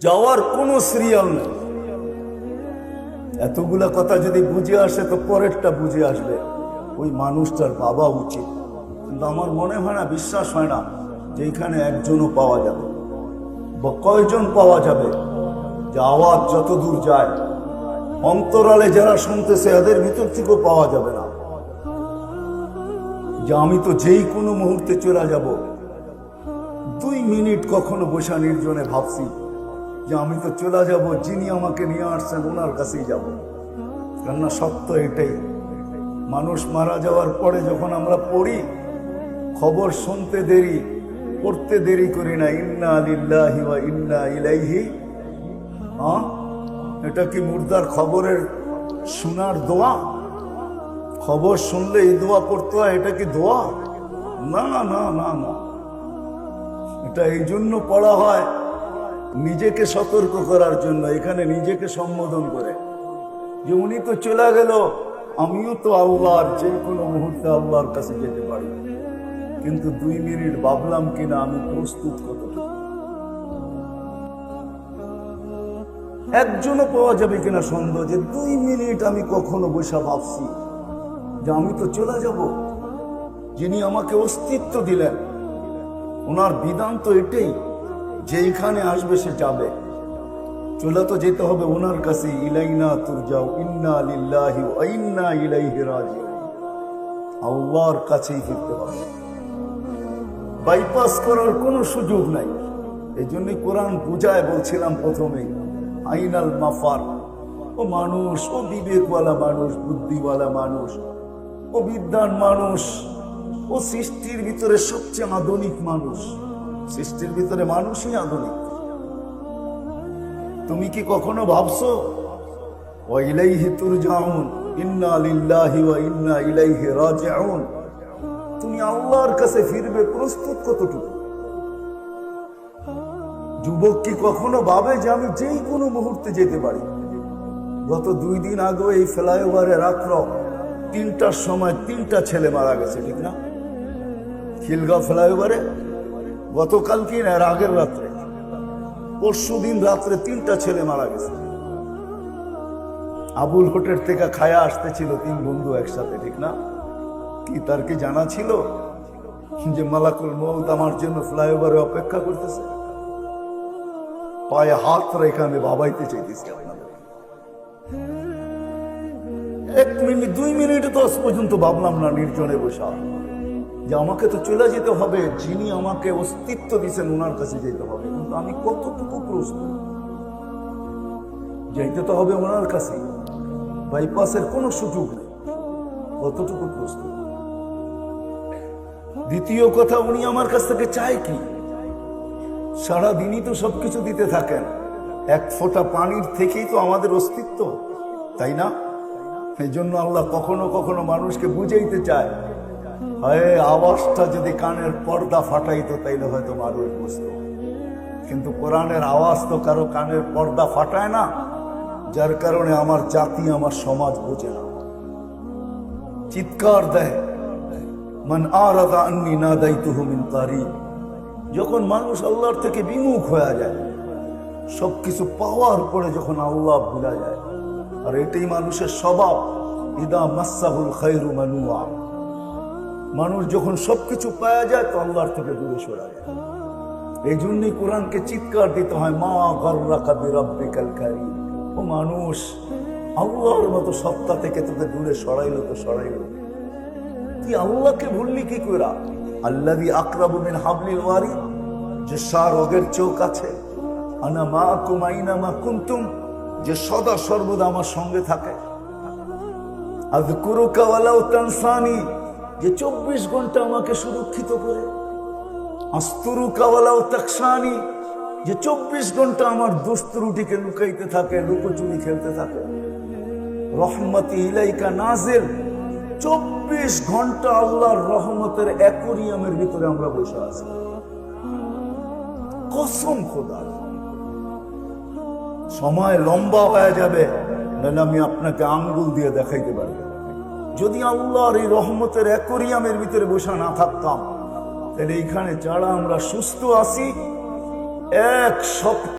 যাওয়ার কোনো সিরিয়াল নেই। এতগুলা কথা যদি বুঝে আসে, তো পরেরটা বুঝে আসবে। ওই মানুষটার বাবা উচিত। কিন্তু আমার মনে হয় না, বিশ্বাস হয় না যে এখানে একজনও পাওয়া যাবে। বা কয়জন পাওয়া যাবে? যে আওয়াজ যত দূর যায়, অন্তরালে যারা শুনতেছে, এদের ভিতর থেকেও পাওয়া যাবে না। যে আমি তো যেই কোনো মুহূর্তে চলে যাব, দুই মিনিট কখনো বসা নির্জনে ভাবছি। যে আমি তো চলে যাব, যিনি আমাকে নিয়ে আসছেন, ওনার কাছেই যাব। কেননা সত্য এটাই। মানুষ মারা যাওয়ার পরে যখন আমরা পড়ি, খবর শুনতে দেরি, পড়তে দেরি করি না, ইন্না আলিল্লাহি বা ইন্না ইলাইহি হ্যাঁ এটা কি মুর্দার খবরের শোনার দোয়া? খবর শুনলে এই দোয়া পড়তে হয়, এটা কি দোয়া? না না না না। এটা এই জন্য পড়া হয় নিজেকে সতর্ক করার জন্য এখানে নিজেকে সম্বোধন করে। যে উনি তো চলে গেল, আমিও তো আল্লাহর যে কোনো মুহূর্তে আল্লাহর কাছে যেতে পারি। কিন্তু দুই মিনিট ভাবলাম কিনা আমি প্রস্তুত কতটুকু? একজনও পাওয়া যাবে কিনা সন্দেহ যে দুই মিনিট আমি কখনো বসে ভাবছি যে আমি তো চলে যাব। যিনি আমাকে অস্তিত্ব দিলেন, ওনার বিধান তো এটাই যে এখানে আসবে সে যাবে। চলে তো যেতে হবে ওনার কাছে, ইলাইনা তুর যাও ইন্না লিল্লাহি ইন্না ইলাইহি আল্লাহর কাছেই ফিরতে হবে। বাইপাস করার কোনো সুযোগ নাই। এই জন্যই কোরআন পূজায় বলছিলাম প্রথমেই আইনাল মাফার। ও মানুষ, ও বিবেকওয়ালা মানুষ, বুদ্ধিওয়ালা মানুষ, ও বিদ্যান মানুষ, ও সৃষ্টির ভিতরে সবচেয়ে আধুনিক মানুষ। সৃষ্টির ভিতরে মানুষই আধুনিক। তুমি কি কখনো ভাবছ ও ইলাইহি তুরজাউন, ইন্না লিল্লাহি ওয়া ইন্না ইলাইহি রাজিউন তুমি আল্লাহর কাছে ফিরবে প্রস্তুত কতটুকু? যুবক কি কখনো ভাবে যে আমি যেই কোনো মুহূর্তে যেতে পারি? গত দুই দিন আগে এই ফ্লাইওভারে রাত্র তিনটার সময় তিনটা ছেলে মারা গেছে, ঠিক না? খিলগাঁও ফ্লাইওভারে গতকাল কি না আগের রাত্রে। পরশু দিন রাত্রে তিনটা ছেলে মারা গেছে। আবুল হোটেল থেকে খায়া আসতেছিল তিন বন্ধু একসাথে, ঠিক না? কি তার কি জানা ছিল যে মালাকুল মৌত আমার জন্য ফ্লাইওভারে অপেক্ষা করতেছে? পায়ে হাত রেখে আমি বাবাইতে চাইতেছি এক মিনিট, দুই মিনিট দশ পর্যন্ত ভাবলাম না নির্জনে বসা। যে আমাকে তো চলে যেতে হবে, যিনি আমাকে অস্তিত্ব দিয়েছেন ওনার কাছে যেতে হবে। কিন্তু আমি কতটুকু প্রস্তুত যেতে তো হবে ওনার কাছে। বাইপাসের কোনো সুযোগ নেই। কতটুকু প্রস্তুত দ্বিতীয় কথা, উনি আমার কাছ থেকে চায় কি? সারা দিনই তো সবকিছু দিতে থাকেন। এক ফোঁটা পানির থেকেই তো আমাদের অস্তিত্ব, তাই না? এই জন্য আল্লাহ কখনো কখনো মানুষকে বুঝাইতে চায়। হয় আওয়াজটা যদি কানের পর্দা ফাটাইতো, তাইলে হয়তো মানুষ বুঝতো। কিন্তু কোরআনের আওয়াজ তো কারও কানের পর্দা ফাটায় না, যার কারণে আমার জাতি, আমার সমাজ বোঝে না। চিৎকার দেয়, মান আরাদা আন্নি না দায়িত্ব মিন কারিব যখন মানুষ আল্লাহর থেকে বিমুখ হয়ে যায়, সবকিছু পাওয়ার পরে যখন আল্লাহ ভুলা যায়, আর এটাই মানুষের স্বভাব, ইদা মাসাহুল খাইরু মানুয়া। মানুষ যখন সবকিছু পাওয়া যায়, তো আল্লাহর থেকে দূরে সরা যায়। এই জন্যই কোরআনকে চিৎকার দিতে হয়, মা গর্রা কাবি রব্বিকাল কারীম। ও মানুষ, আল্লাহর মতো সত্তা থেকে তোকে দূরে সরাইলো তো সরাইলো। তুই আল্লাহকে ভুললি কি করা আল্লাদি আকরাবু মিন হাবলিল ওয়ারি, যে রোগের চোখ আছে। আনা মা কুমাইনা মা কুন্তুম, যে সদা সর্বদা আমার সঙ্গে থাকে। আযকুরুকা ওয়ালাউ তানসানি যে চব্বিশ ঘণ্টা আমাকে সুরক্ষিত করে। আস্তুরুকা কাওয়ালাও তাকসানি যে চব্বিশ ঘণ্টা আমার দুস্তুরুটিকে লুকাইতে থাকে, লুকোচুরি খেলতে থাকে। রহমতি ইলাইকা নাজেল, চব্বিশ ঘণ্টা আল্লাহর রহমতের অ্যাকোরিয়ামের ভিতরে আমরা বসে আছি। কসম খোদা। সময় লম্বা হয়ে যাবে, নাহলে আমি আপনাকে আঙ্গুল দিয়ে দেখাইতে পারি যদি আল্লাহর এই রহমতের অ্যাকোরিয়ামের ভিতরে বসা না থাকতাম, তাহলে এইখানে যারা আমরা সুস্থ আছি, এক সপ্তাহ